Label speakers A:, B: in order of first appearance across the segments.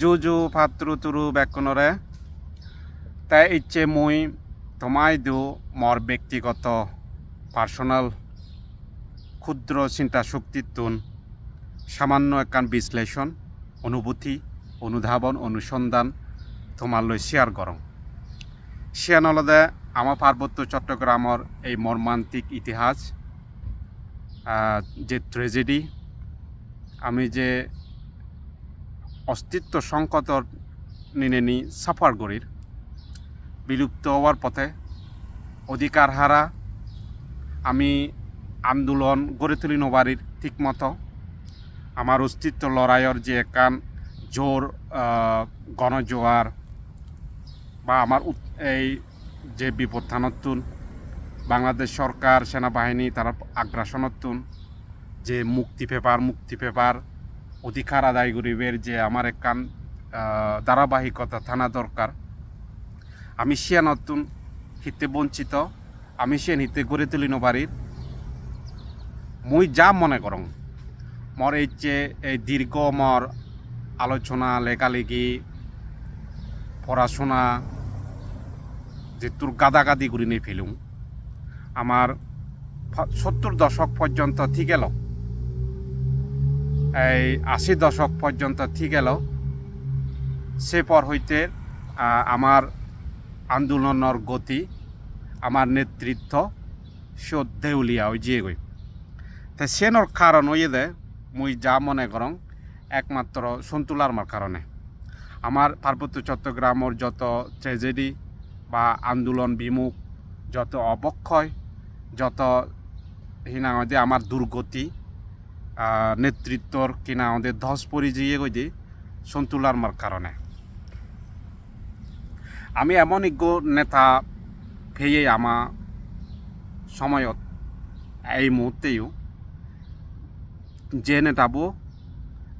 A: জুজু ফাত্রু তুরু বেকনরে। তাই ইচ্ছে মুই তোমায় দু মর ব্যক্তিগত পার্সোনাল ক্ষুদ্র চিন্তা শক্তির তুন। সামান্য একান বিশ্লেষণ, অনুভূতি, অনুধাবন, অনুসন্ধান তোমার তোমালৈ শ্বেয়াৰ কৰং শ্বেয়াৰ নলদে আমাৰ পাৰ্বত্য চট্টগ্ৰামৰ এই মৰ্মান্তিক ইতিহাস যে ট্রেজেডি আমি যে অস্তিত্ব সংকটৰ নিনেনি সাফার গরির বিলুপ্ত হওয়ার পথে অধিকার হারা আমি আন্দোলন গড়ে তুলি নবারির ঠিকমতো। আমার অস্তিত্ব লড়াইয়ের যে একান জোর গণজোয়ার বা আমার এই যে বিপত্থানতুন বাংলাদেশ সরকার সেনাবাহিনী তারা আগ্রাসনতুন যে মুক্তি পেপার মুক্তি পেপার অধিকার আদায় করিবের যে আমার একান ধারাবাহিকতা, থানা দরকার। আমি সে নতুন, হিতে বঞ্চিত, আমি সে হিতে গড়ে তুলি নবারির মুই যা মনে করং, মর এই যে, এই দীর্ঘ মর আলোচনা লেখালেখি পড়াশোনা, যে তোর গাদাগাদি করে নিয়ে ফেলুম, আমার সত্তর দশক পর্যন্ত ঠিক গেল এই আশি দশক পর্যন্ত ঠিক গেল সে পর হইতে আমার আন্দোলনের গতি, আমার নেতৃত্ব সব দেউলিয়া ওই জিয়ে গই। তা সেনর কারণ ওই দে, মুই যা মনে করং, একমাত্র সন্তুলার মার কারণে। আমার পার্বত্য চট্টগ্রামের যত ট্রেজেডি বা আন্দোলন বিমুখ, যত অবক্ষয়, যত হিনা আমাদের আমার দুর্গতি নেতৃত্বর কিনা আমাদের ধস পরি জিয়ে গই দি সন্তুলার মার কারণে। আমি এমন ইজ্ঞ নেতা পেয়ে আমা সময়ত এই মুহূর্তেও যে নেতাবো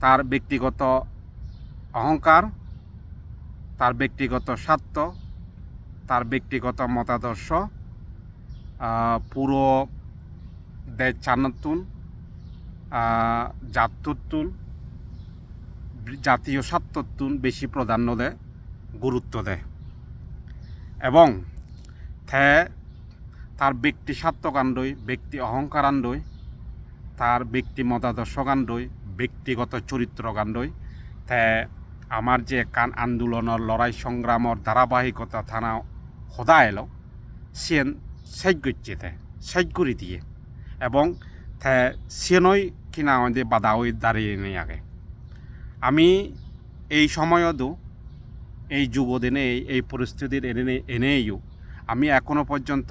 A: তার ব্যক্তিগত অহংকার, তার ব্যক্তিগত স্বার্থ, তার ব্যক্তিগত মতাদর্শ পুরো দেশ চান্নতুন। জাতুতুন জাতীয় স্বার্থতুন বেশি প্রাধান্য দেয়, গুরুত্ব দেয়। এবং থে, তার ব্যক্তি স্বার্থকাণ্ডই, ব্যক্তি অহংকারাণ্ডই, তার ব্যক্তি মতাদর্শকাণ্ডই, ব্যক্তিগত চরিত্রকাণ্ডই তে আমার যে কান আন্দোলনের লড়াই সংগ্রামর ধারাবাহিকতা থানা সদা এলো সিয়েন সাইজ গচ্ছেতে সাইজ করে দিয়ে। এবং তে সিয়েনই কিনা আমাদের বাধা হয়ে দাঁড়িয়ে নেই আগে। আমি এই সময়তো এই যুব দিনে, এই পরিস্থিতির এনে এনেইও আমি এখনও পর্যন্ত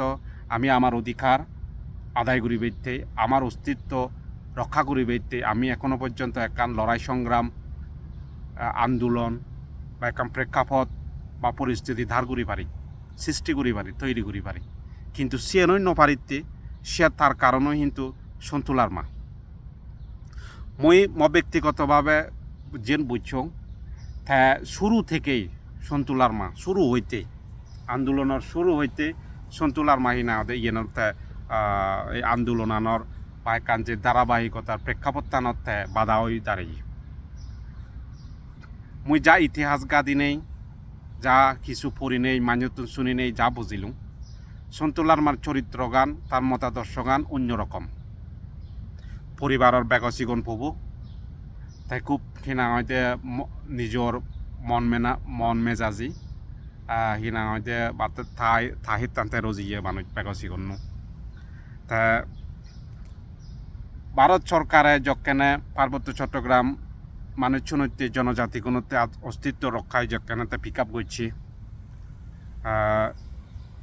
A: আমি আমার অধিকার আদায় করি বেঁধতে, আমার অস্তিত্ব রক্ষা করি বেঁধতে আমি এখনও পর্যন্ত একান লড়াই সংগ্রাম আন্দোলন বা একান প্রেক্ষাপট বা পরিস্থিতি ধার করি পারি সৃষ্টি করি পারি তৈরি করি পারি। কিন্তু সে নৈন্য পারিতে সে তার কারণও কিন্তু সন্তুলার মা। মই ম ব্যক্তিগতভাবে যেন বুঝছং তা শুরু থেকেই সন্তুলার মা, শুরু হইতে, আন্দোলনের শুরু হইতে সন্তুলার মাহিনা ইয়েনর এই আন্দোলনানোর বা একান যে ধারাবাহিকতার প্রেক্ষাপত্তানত বাধা হয়ে দাঁড়িয়ে মুই যা ইতিহাস গাদি নেই, যা কিছু পড়ি নেই, মান্যতুন শুনি নেই, যা বুঝিলুম, সন্তুলার মার চরিত্র গান তার মতাদর্শ গান অন্যরকম পরিবারের বেগসিগণ প্রভু তাই খুব সিনা হয়তো নিজৰ মন মেনা, মন মেজাজি সিনা হয়তো বাট ঠাই ঠাহিত তান্তে রজিয়ে মানুষ বেগসিগণ তা ভারত সরকারে যকেনে পার্বত্য চট্টগ্রাম মানুষ চুনৈতে জনজাতি কোনোতে অস্তিত্ব রক্ষায় যকেনেতে পিক আপ করছি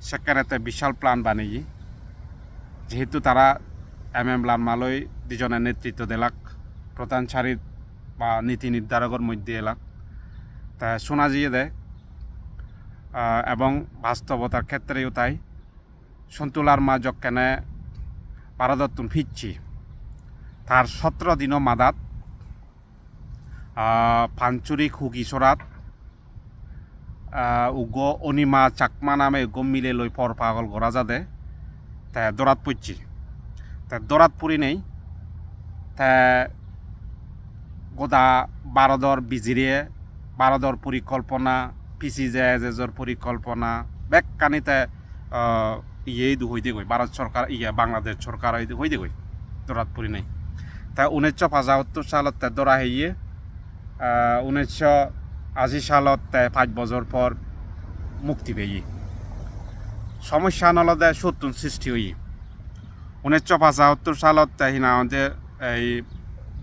A: সেখানেতে বিশাল প্ল্যান বানিয়ে, যেহেতু তারা এম এম লানমালয় দুজনের নেতৃত্ব দিলাক, প্রধান সারির বা নীতি নির্ধারকের মধ্যে এলাক। তা শোনা দিয়ে দেয় এবং বাস্তবতার ক্ষেত্রেও তাই। সন্তুলার মা যকেনে পারদত্তন ফিরছি। তার সতেরো দিনও মাদাত পাঞ্চুরি খুগিসরাত উগ অনিমা চাকমা নামে উগ মিলে লই পর পাগল গড়া যাদে তা দরাত পড়ছি। তা দরাত পুরি নেই গোদা বারদর বিজিরিয়ে ভারতৰ পৰিকল্পনা পি চি জে এজ এজৰ পৰিকল্পনা বেকানিতে ইয়ে হৈ দেগৈ, ভাৰত চৰকাৰ ইয়ে বাংলাদেশ চৰকাৰ হৈ দেগৈ, দৰাত পৰি নাই। তা ঊনৈছশ পঁচাসত্তৰ সালত দৰা হেয়ে উনিশশো আশি সালত পাঁচ বছর পর মুক্তি পেয়ে সমস্যা নলদে সত্তর সৃষ্টি হই উনিশশো পঁচাসত্তর সালত হিনা আমাদের এই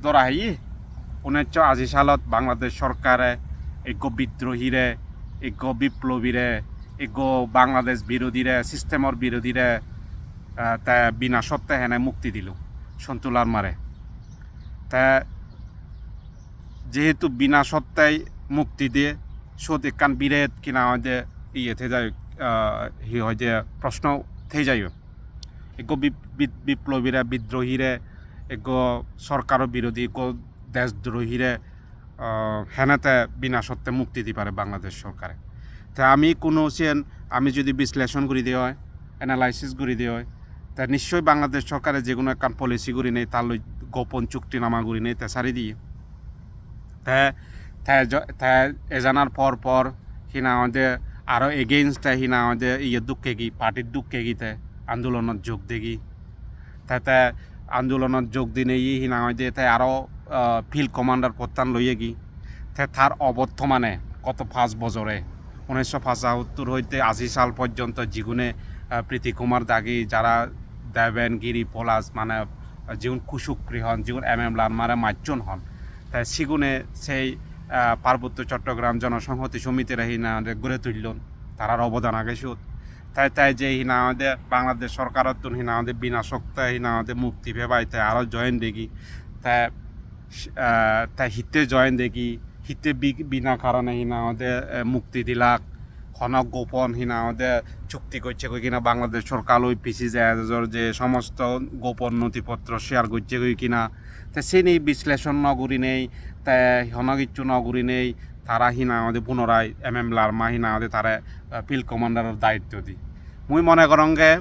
A: দরা হেয়ে উনিশশো আশি সালত বাংলাদেশ সরকারে এক বিদ্রোহীরে এক বিপ্লবীরে এক বাংলাদেশ বিরোধীরে সিস্টেমর বিরোধীরে তে বিনা সত্ত্বে হেনে মুক্তি দিল সন্তুলার মারে তা যেহেতু বিনা সত্ত্বায় মুক্তি দিয়ে সত একান বিরেত কিনা যে ইয়ে থে যায় হি হয় যে প্রশ্ন থে যায়। এক বিপ্লবীরা বিদ্রোহীরে এক সরকার বিরোধী এক দেশদ্রোহীরে হেনেতে বিনা সত্ত্বে মুক্তি দি পারে বাংলাদেশ সরকারে। তা আমি কোনো সেন আমি যদি বিশ্লেষণ করে দিয়ে হয় অ্যানালাইসিস করে দিয়ে হয়, তা নিশ্চয়ই বাংলাদেশ সরকারে যে কোনো একখান পলিসি করি নেই, তার গোপন চুক্তিনামা করি নেই, তা সারি দিয়ে। তা তা জ- তা এজানার পর পর হিনা আমাদের আরও এগেইনস্টে হিনা আমাদের ইয়ে দুঃখে গি, পার্টির দুঃখে গিতে আন্দোলনত যোগ দেখি তাতে আন্দোলনত যোগ দিনে ই হিনা আমাদের তাই আরও ফিল্ড কমান্ডার প্রত্যান লইয়ে তে তার অবর্তমানে কত পাঁচ বছরে উনিশশো পঁচাত্তর হইতে আশি সাল পর্যন্ত যিগুনে প্রীতি কুমার দাগি, যারা দেবেন, গিরি, পলাশ মানে যিগুন কুসুক্রি হন যিগুন এম এম লানমারে মার্জন হন। তাই সিগুনে সেই পার্বত্য চট্টগ্রাম জনসংহতি সমিতিরা হিনা গড়ে তুললেন। তারার অবদান আগে সুদ। তাই তাই যে হিনা আমাদের বাংলাদেশ সরকারত হিনা আমাদের বিনা শক্তি হিনা আমাদের মুক্তি ভেবাই তাই আরও জয়েন দেখি। তাই তাই হিতে জয়েন দেখি, হিতে বিনা কারণে হিনা আমাদের মুক্তি দিলাক। খনক গোপন হিনা আমাদের চুক্তি করছে কই কিনা, বাংলাদেশ সরকার ওই পিসি জাহাজের যে সমস্ত গোপন নথিপত্র শেয়ার করছে কই কিনা। তা সে নেই, বিশ্লেষণ নগরী নেই তা হনগিচ্ছু নগরী নেই তারা হিনা আমাদের পুনরায় এম এম লার্মা হিনা আমাদের তারা ফিল্ড কমান্ডারের দায়িত্ব দি। মুই মনে করঙ্গে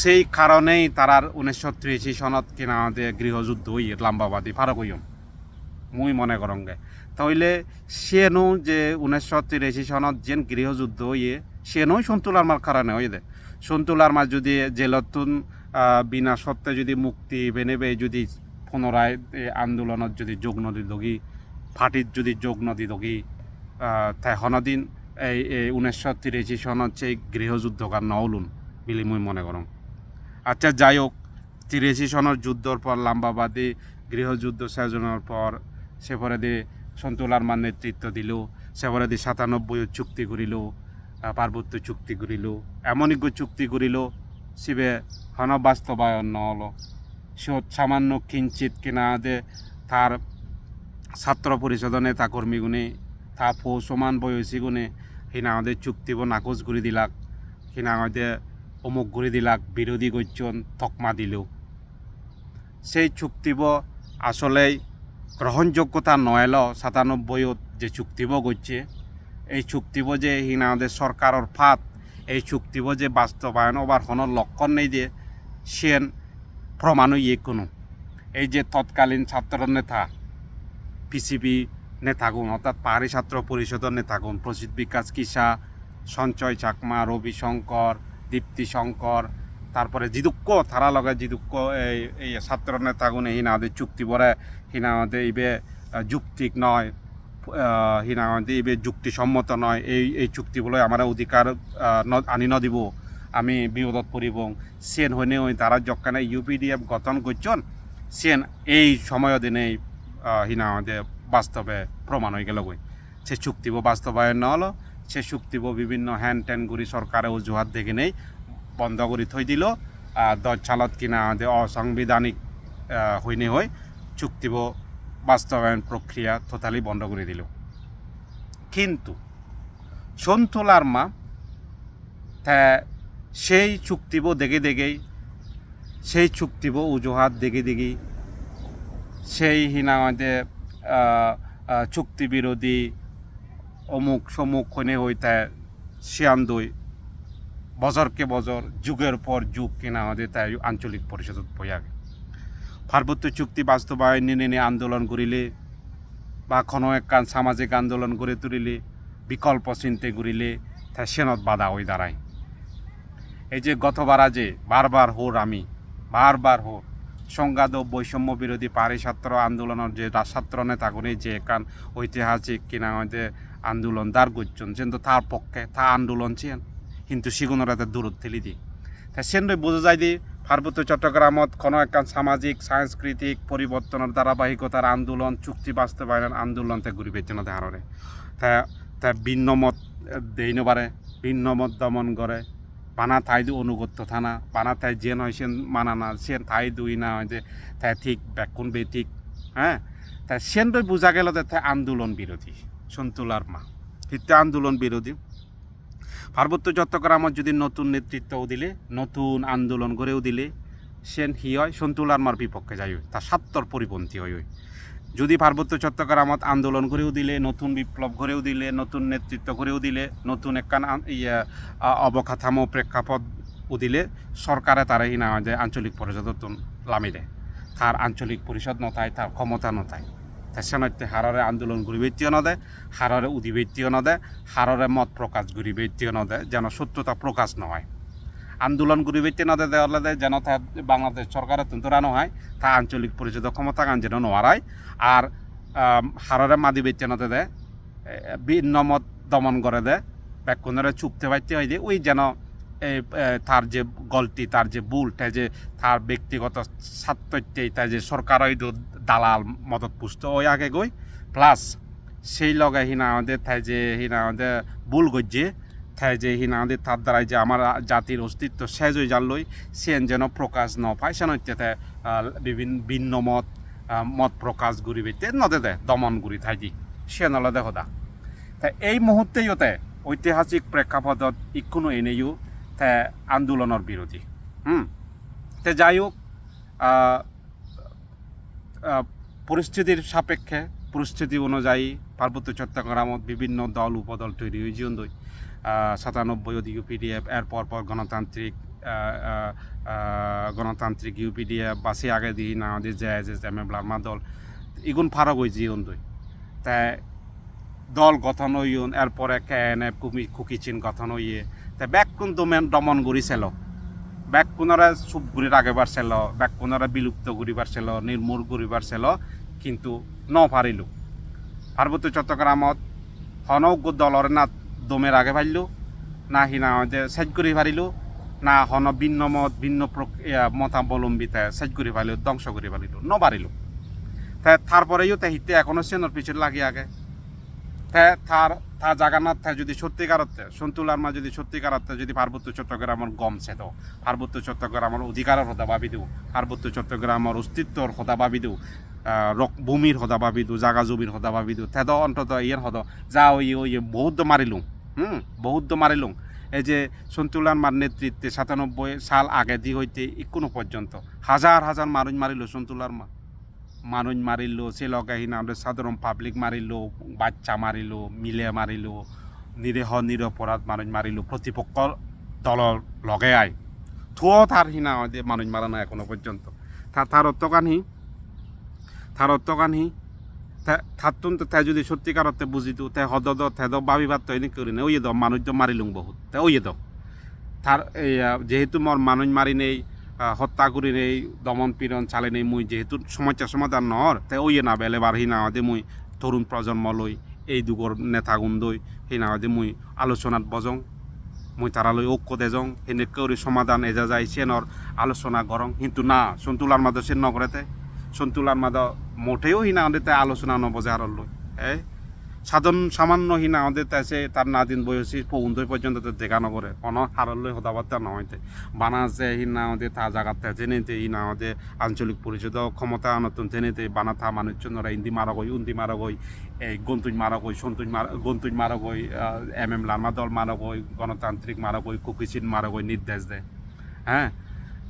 A: সেই কারণেই তারার উনিশশো ত্রিশি সনত কিনা আমাদের গৃহযুদ্ধ হই লাম্বাবাদী ফারক হইম মুই মনে করঙ্গে তাহলে সেনো যে উনিশশো তিরাশি সনত যেন গৃহযুদ্ধ হইয়ে সেনোই সন্তুলার মার কারণে হয়ে দে। সন্তুলার মার যদি জেলতুন বিনা সত্ত্বে যদি মুক্তি বেনেবে যদি পুনরায় আন্দোলনত যদি যোগ নদী দগি ফাটিত যদি যোগ নদী আহ, তাই হনদিন এই এই উনিশশো তিরাশি সনত সেই গৃহযুদ্ধ কার নওলুন বিলি মুই মনে করম। আচ্ছা যাই হোক তিরাশি সনের যুদ্ধর পর লাম্বাবাদী গৃহযুদ্ধ সেজনের পর সে পরে সন্তুলার মান নেতৃত্ব দিল সে পরে দিয়ে সাতানব্বই চুক্তি করিল পার্বত্য চুক্তি করিল এমনই চুক্তি করিল শিবে হন বাস্তবায়ন নহল সে সামান্য কিঞ্চিত কিনা দে তার ছাত্র পরিষদ নেতা কর্মীগুণে তা ফৌ সমান বয়সী গুণে সিনা আমাদের চুক্তিব নাকচ করে দিলাক, সিনা আমাদের অমুক করে দিলাক বিরোধী গজ্জন তকমা দিল। সেই চুক্তিব আসলেই গ্রহণযোগ্যতা নয়ল সাতানব্বইত যে চুক্তিব করছে এই চুক্তিব যে হিনা আমাদের সরকারের ফাঁদ, এই চুক্তিব যে বাস্তবায়ন ওবার কোনো লক্ষণ নেই যে সেন প্রমাণও ইয়ে কোনো এই যে তৎকালীন ছাত্র নেতা পিসিবি নেতাগুন অর্থাৎ পাহাড়ি ছাত্র পরিষদের নেতাগুন প্রসিদ্ধ বিকাশ কিসা সঞ্চয় চাকমা রবি শঙ্কর দীপ্তি শঙ্কর তারপরে জিদুক্ক তারা লগে জিদুক্ক এই এই ছাত্র নেতাগুন হিনা আমাদের চুক্তি হিনা আমাদের ইবে যুক্তিক নয় আহ, হিনা আমাদের ইবে যুক্তিসম্মত নয় এই এই চুক্তি বলে আমার অধিকার আহ, ন- আনি নদিব আমি বিপদত পড়িব। সেন হইনে তারা যখানে ইউপিডিএফ গঠন করছেন সেন এই সময় দিনে হিনা আমাদের বাস্তবে প্রমাণ হয়ে গেল গই সে চুক্তিব বাস্তবায়ন ন হলো, সে চুক্তিব বিভিন্ন হ্যান ট্যান গুড়ি সরকারে অজুহাত দেখে নেই, বন্ধ করে থই দিল। দশ সালত কিনা আমাদের অসাংবিধানিক হইনে হই চুক্তিব বাস্তবায়ন প্রক্রিয়া টোটালি বন্ধ করে দিল। কিন্তু সন্তুলার মা সেই চুক্তিব দেখে দেখেই, সেই চুক্তিব অজুহাত দেখে দেখি সেই হিনা আমাদের চুক্তি বিরোধী অমুক সমুক হইনে হইতে শিয়ান দই বছরকে বছর, যুগের পর যুগ কিনা আমাদের তাই আঞ্চলিক পরিষদত বইয়াগে পার্বত্য চুক্তি বাস্তবায়ন নিয়ে আন্দোলন করিলে বা কোনো একখান সামাজিক আন্দোলন গড়ে তুলিলে, বিকল্প চিন্তে ঘুরিলে তা সেনত বাধা হয়ে দাঁড়ায়। এই যে গতবার যে বারবার হোর আমি, বারবার হোর। সংঘাত ও বৈষম্য বিরোধী পারি ছাত্র আন্দোলনের যে ছাত্র নেতাগুলি, যে একান ঐতিহাসিক কিনা যে আন্দোলন দার গুজন কিন্তু তার পক্ষে তা আন্দোলন ছিলেন কিন্তু সিগুনের হাতে দূরত ঠেলি দি। তা সেন্দ্রই বোঝা যায় দি, পার্বত্য চট্টগ্রামত কোনো একখান সামাজিক, সাংস্কৃতিক পরিবর্তনের ধারাবাহিকতার আন্দোলন, চুক্তি বাস্তবায়নের আন্দোলন তে ঘুরি পেতে না ধারণে তা তা ভিন্ন মত দেই নবারে ভিন্ন মত দমন করে বানা তাই দু অনুগত্য থানা বানা তাই যে নয় সে মানা না সে তাই দুই না, যে তাই ঠিক ব্যাকুন বে ঠিক হ্যাঁ? তা সেন্দ্রই বোঝা গেল যে তাই আন্দোলন বিরোধী, সন্তুলার মা। হিতে আন্দোলন বিরোধী। পার্বত্য চট্টগ্রামত যদি নতুন নেতৃত্বও দিলে, নতুন আন্দোলন গড়েও দিলে, সেন হি হয়? সন্তুলার মার বিপক্ষে যাই তার স্বার্থর পরিপন্থী হয় যদি পার্বত্য চট্টগ্রামত আন্দোলন করেও দিলে, নতুন বিপ্লব গড়েও দিলে, নতুন নেতৃত্ব গড়েও দিলে, নতুন একখান ইয়া অবকাঠামো প্রেক্ষাপট ও দিলে সরকারে তারা ই না হয় যে আঞ্চলিক পরিষদ লামি দেয় তার আঞ্চলিক পরিষদ নথায়, তার ক্ষমতা নথায়। তেসনত্যে হাররে আন্দোলন ঘুরিবেত্তীয় নদে, হাররে উদিবেত্তীয় নদে, হাররে মত প্রকাশ ঘুরিবেত্তীয় নদে, যেন সত্যতা প্রকাশ নহয় আন্দোলন ঘুরিবেত্তি নদে দেওয়ালে দেয় যেন তা বাংলাদেশ সরকারের তুন্তরানো হয় তা আঞ্চলিক পরিষদ ক্ষমতা গান যেন নোয়ারায় আর হাররে মাদিবেত্তি নদে দেয় এ, ভিন্ন মত দমন করে দেয় ব্যাকুণরে চুপতে পাইতে হয় যে ওই যেন এই তার যে গলতি তার যে ভুল তাই যে তার ব্যক্তিগত স্বার্থতেই তাই যে সরকার ওই দালাল মদত পুষ্ট ওই আগে গই। প্লাস সেই লগে হিনা আমাদের তাই যে হিনা আমাদের ভুল গজ্জে তাই যে হিনা আমাদের তার দ্বারাই যে আমার জাতির অস্তিত্ব শেষ হয়ে যালই সেন যেন প্রকাশ ন পায়। সেন তাই বিভিন্ন ভিন্ন মত মত প্রকাশ ঘুরিবে তে নদে দে দমন ঘুরি থাকি। সে নলে দেহ দা। তা এই মুহূর্তেই ওতে ঐতিহাসিক প্রেক্ষাপটত ইকোনো এনেও তে আন্দোলনের বিরোধী হুম? তে যাই হোক পরিস্থিতির সাপেক্ষে পরিস্থিতি অনুযায়ী পার্বত্য চট্টগ্রামত বিভিন্ন দল, উপদল তৈরি হয়েছে সাতানব্বই অধি ইউপিডিএফ এর পর গণতান্ত্রিক গণতান্ত্রিক ইউপিডিএফ বা সে আগে দিই না আমাদের যে যে এম এ ব্লামা দল, ইগুন ফারাক হয়েছে দই তাই দল গঠন হইন এরপরে কে এন এফ, কুমি, কুকিচিন গঠন হইয়ে তাই ব্যাকুন দমেন দমন করিছিল ব্যাক পুনরা চুপ ঘুরি আগে বাড়ছিল ব্যাক পুনরা বিলুপ্ত ঘুরি বাড়ছিল নির্মূল ঘুরি বাড়ছিল কিন্তু ন পারিল পার্বত্য চট্টগ্রামত হনজ্ঞ দলর না দমের আগে পারিল না হিনা সেজ করে পারিল না হন ভিন্ন মত ভিন্ন প্রক্রিয়া মতাবলম্বিত সাইজ করে পারিল ধ্বংস করে পারিল নপারিল তারপরেও তাই হিতে এখনও সেনর পিছনে লাগি আগে। তার তা জাগানাত তা যদি সত্যিকার অর্থে সন্তুলার মা যদি সত্যিকার অর্থে যদি পার্বত্য চট্টগ্রামের গম সেত পার্বত্য চট্টগ্রামের অধিকারের হতা ভাবি দিও, পার্বত্য চট্টগ্রামের অস্তিত্বর হতা ভাবি দিও ভূমির হতা ভাবি দিও, জাগা জমির হতা ভাবি দিও তেদ অন্তত ইয়ের হদ, যা ওই ওই বহুত মারিলুম, হুম, বহুত মারিলুম। এই যে সন্তুলান মার নেতৃত্বে সাতানব্বই সাল আগে দি হইতে ইকুনো পর্যন্ত হাজার হাজার মানুষ মারিল সন্তুলার মা মানুষ মারিল, সে লগাই না আমাদের সাধারণ পাবলিক মারিল, বাচ্চা মারিল, মিলে মারিল, নিরীহ, নিরপরাধ মানুষ মারিল, প্রতিপক্ষ দলর লগে আয়। থুও তার হিনা আমাদের মানুষ মারা না এখনও পর্যন্ত। তা- তার অর্থকানহি তার অর্থকানহি থাতুন তো যদি সত্যিকার অর্থে বুঝিত তাই হদ দ তাই দ ভাবিবার তৈরি করি না। ওই দ মানুষ তো মারিলুং বহুত। তাই ওই দ তার যেহেতু মোর মানুষ মারি নেই হত্যা করি নেই, দমন পীড়ন চালে নেই মুই। যেহেতু সমস্যা সমাধান নহর তাই ওই না বেলে বার হি দে মুই তরুণ প্রজন্ম লই এই যুগর নেতা গুন্দই সেই না মুই আলোচনাত বজং, মুই তারালৈ ঐক্য দেজং সেনে কৰি সমাধান এজা যায় সেনর আলোচনা গরং কিন্তু না সন্তুলার মাদ সে নগরেতে সন্তুলার মাদ মোটেও হিনা আলোচনা নবজে আর লই এই সাধারণ সামান্য হিনা আমাদের তাই সে তার নাদিন বয়সী পৌন্দই পর্যন্ত তো দেখা নগরে অন হারলৈ হতাবার্তা নহয়তে বানা যে হিনা আমাদের তা জাগাতে জেনেতে হিনা আমাদের আঞ্চলিক পরিষদ ক্ষমতা নতুন জেনেতে বানা থা মানুষজনরা ইন্দি মারা গই উন্দি মারা গই এই গন্তুজ মারা গই সন্তুজ মারা গন্তুজ মারা গই এম এম লার্মা দল মারা গই গণতান্ত্রিক মারা গই কুকিচিন মারা গই নির্দেশ দেয়। হ্যাঁ?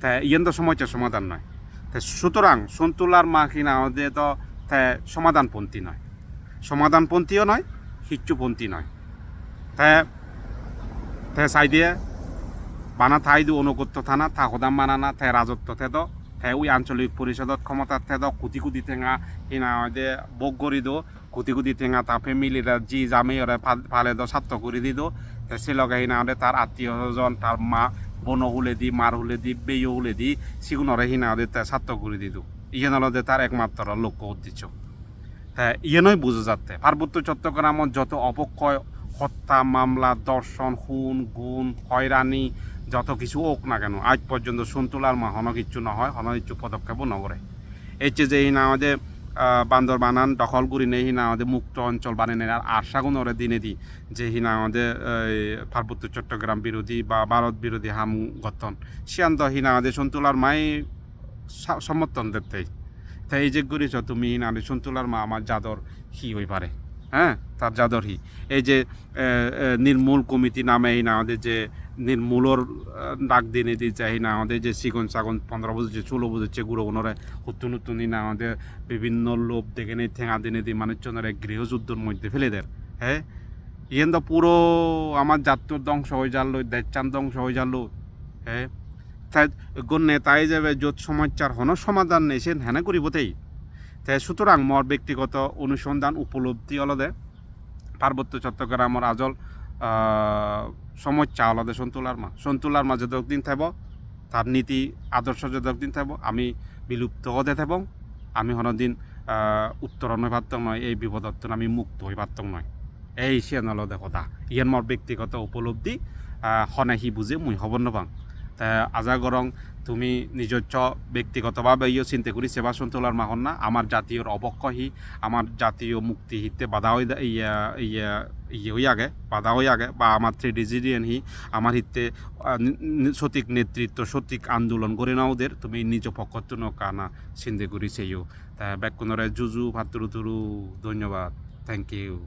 A: তা ইয়েন তো সমস্যার সমাধান নয়। তা সুতরাং সন্তুলার মা কিনা আমাদের তা সমাধানপন্থী নয়। সমাধানপন্থীও নয় হিচ্ছুপন্থী নয়। তা, তে চাই দিয়ে বানা ঠাই দু অনুগত্য থানা থা সদাম মানানা তে রাজত্ব থেদ তে ওই আঞ্চলিক পরিষদত ক্ষমতা থেদ কোটি কোটি টেঙা হিনা দে বক গড়ি দো কুতি কুতি টেঙা তা ফ্যামিলিরা জি জামে ওরা ফালে দ সাত্য করে দিত সে লগে হিনা ওদের তার আত্মীয় স্বজন তার মা, বন হুলে দি মার হুলে দি, বেয় হুলে দি সিগুনরে হিনা ওদের তার সাত্য করে দিত ইয়ে হলো তার একমাত্র লক্ষ্য উদ্দেশ্য। হ্যাঁ ইয়ে নয় বুঝে যাচ্ছে। পার্বত্য চট্টগ্রামত যত অপক্ষয় হত্যা মামলা দর্শন খুন গুণ হয়রানি যত কিছু হোক না কেন আজ পর্যন্ত সন্তুলার মা হন কিচ্ছু না হয় হন কিছু পদক্ষেপও নগরে এই যে যে হিনা আমাদের বান্দর বানান দখল করি নেই হিনা আমাদের মুক্ত অঞ্চল বানিয়ে নেয় আর আশাগুন ওরে দিনে দি যে হিনা আমাদের এই, পার্বত্য চট্টগ্রাম বিরোধী বা ভারত বিরোধী হাম গঠন। সিয়ান্ত হিনা আমাদের সন্তুলার মাই সমর্থন দিতে তাই এই যে করেছ, তুমি আমাদের সন্তুলার মা, আমার জাদর হি হই পারে। হ্যাঁ? তার জাদর হি। এই যে নির্মূল কমিটি নামে এই না আমাদের যে নির্মূলর ডাক দিনে দিয়ে চাই না আমাদের যে সিগন সাগন পনেরো বছর যে ষোলো বছর যে গুঁড়ো ওনারা নতুন নতুন না আমাদের বিভিন্ন লোভ দেখে নেই ঠেঙা দিনে দিয়ে মানুষজনের এক গৃহযুদ্ধের মধ্যে ফেলে দেয়। হ্যাঁ? ইয়েন তো পুরো আমার জাতীয় ধ্বংস হয়ে যালো দেশচান ধ্বংস হয়ে যালো। হ্যাঁ? তাই গণ নেতাই যাবে যত সমস্যার হন সমাধান নেই সে হেনে করিবতেই। তাই সুতরাং মোর ব্যক্তিগত অনুসন্ধান উপলব্ধি অলদে। পার্বত্য চট্টগ্রামের আজল সমস্যা অলদে সন্তুলার মা সন্তুলার মা যতদিন থাকব তার নীতি আদর্শ যতদিন থাকব আমি বিলুপ্ত হতে থাকব আমি হনদিন উত্তরণ হয়ে পারতাম নয় এই বিপদত্ব আমি মুক্ত হয়ে পারতাম নয়। এই সে নলদে কথা। ইয়ান মোর ব্যক্তিগত উপলব্ধি আহ, হনে হি বুঝে মুই হব নবাং। আজা গরং তুমি নিজস্ব ব্যক্তিগতভাবে ইয়ে চিন্তা করি সেবা সন্তোলার মাহন না। আমার জাতীয় অবক্ষহি, আমার জাতীয় মুক্তি হিতে বাধা হয়ে ইয়া ইয়া ইয়ে হয়ে আগে, বাধা হয়ে আগে, বা আমার থ্রি ডিজিডিয়ান হি, আমার হিতে নি- নি- সঠিক নেতৃত্ব, সঠিক আন্দোলন করে নাও ওদের তুমি নিজ পক্ষত্ব কানা চিন্তা করি সেইও তা ব্যাকুণরে জুজু ভাতুরু তুরু ধন্যবাদ। Thank you